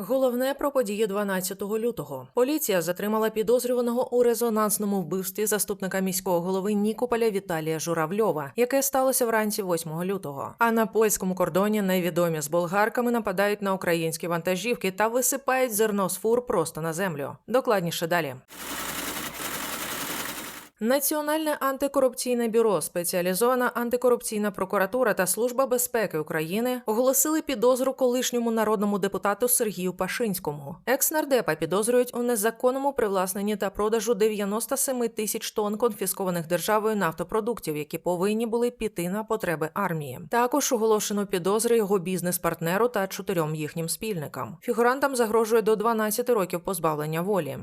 Головне про події 12 лютого. Поліція затримала підозрюваного у резонансному вбивстві заступника міського голови Нікополя Віталія Журавльова, яке сталося вранці 8 лютого. А на польському кордоні невідомі з болгарками нападають на українські вантажівки та висипають зерно з фур просто на землю. Докладніше далі. Національне антикорупційне бюро, спеціалізована антикорупційна прокуратура та служба безпеки України оголосили підозру колишньому народному депутату Сергію Пашинському. Екс-нардепа підозрюють у незаконному привласненні та продажу 97 тисяч тонн конфіскованих державою нафтопродуктів, які повинні були піти на потреби армії. Також оголошено підозри його бізнес-партнеру та чотирьом їхнім спільникам. Фігурантам загрожує до 12 років позбавлення волі.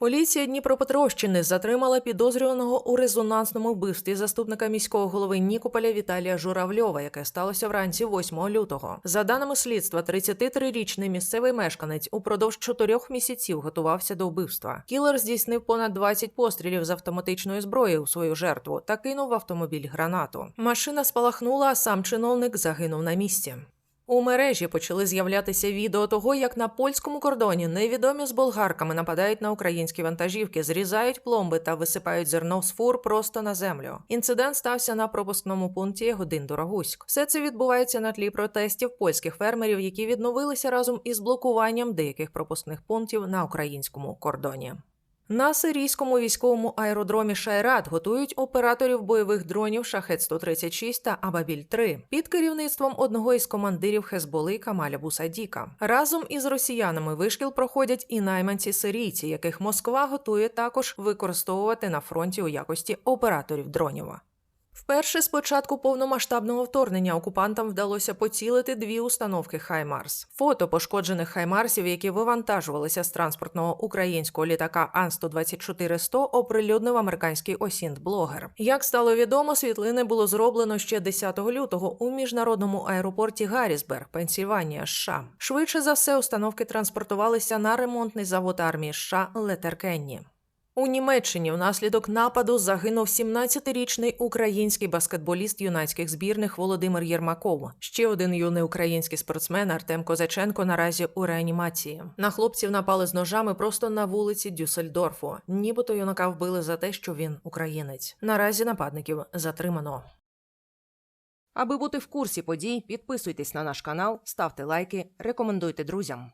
Поліція Дніпропетровщини затримала підозрюваного у резонансному вбивстві заступника міського голови Нікополя Віталія Журавльова, яке сталося вранці 8 лютого. За даними слідства, 33-річний місцевий мешканець упродовж чотирьох місяців готувався до вбивства. Кілер здійснив понад 20 пострілів з автоматичної зброї у свою жертву та кинув в автомобіль гранату. Машина спалахнула, а сам чиновник загинув на місці. У мережі почали з'являтися відео того, як на польському кордоні невідомі з болгарками нападають на українські вантажівки, зрізають пломби та висипають зерно з фур просто на землю. Інцидент стався на пропускному пункті Годин Дорогуськ. Все це відбувається на тлі протестів польських фермерів, які відновилися разом із блокуванням деяких пропускних пунктів на українському кордоні. На сирійському військовому аеродромі Шайрат готують операторів бойових дронів Шахет 136 та Абабіль 3 під керівництвом одного із командирів Хезболи Камаля Бусадіка. Разом із росіянами вишкіл проходять і найманці сирійці, яких Москва готує також використовувати на фронті у якості операторів дронів. Вперше з початку повномасштабного вторгнення окупантам вдалося поцілити дві установки Хаймарс. Фото пошкоджених Хаймарсів, які вивантажувалися з транспортного українського літака Ан-124-100, оприлюднив американський осінт-блогер. Як стало відомо, світлини було зроблено ще 10 лютого у міжнародному аеропорті Гаррісберг, Пенсільванія, США. Швидше за все, установки транспортувалися на ремонтний завод армії США Летеркенні. У Німеччині внаслідок нападу загинув 17-річний український баскетболіст юнацьких збірних Володимир Єрмаков. Ще один юний український спортсмен Артем Козаченко наразі у реанімації. На хлопців напали з ножами просто на вулиці Дюссельдорфу. Нібито юнака вбили за те, що він українець. Наразі нападників затримано. Аби бути в курсі подій, підписуйтесь на наш канал, ставте лайки, рекомендуйте друзям.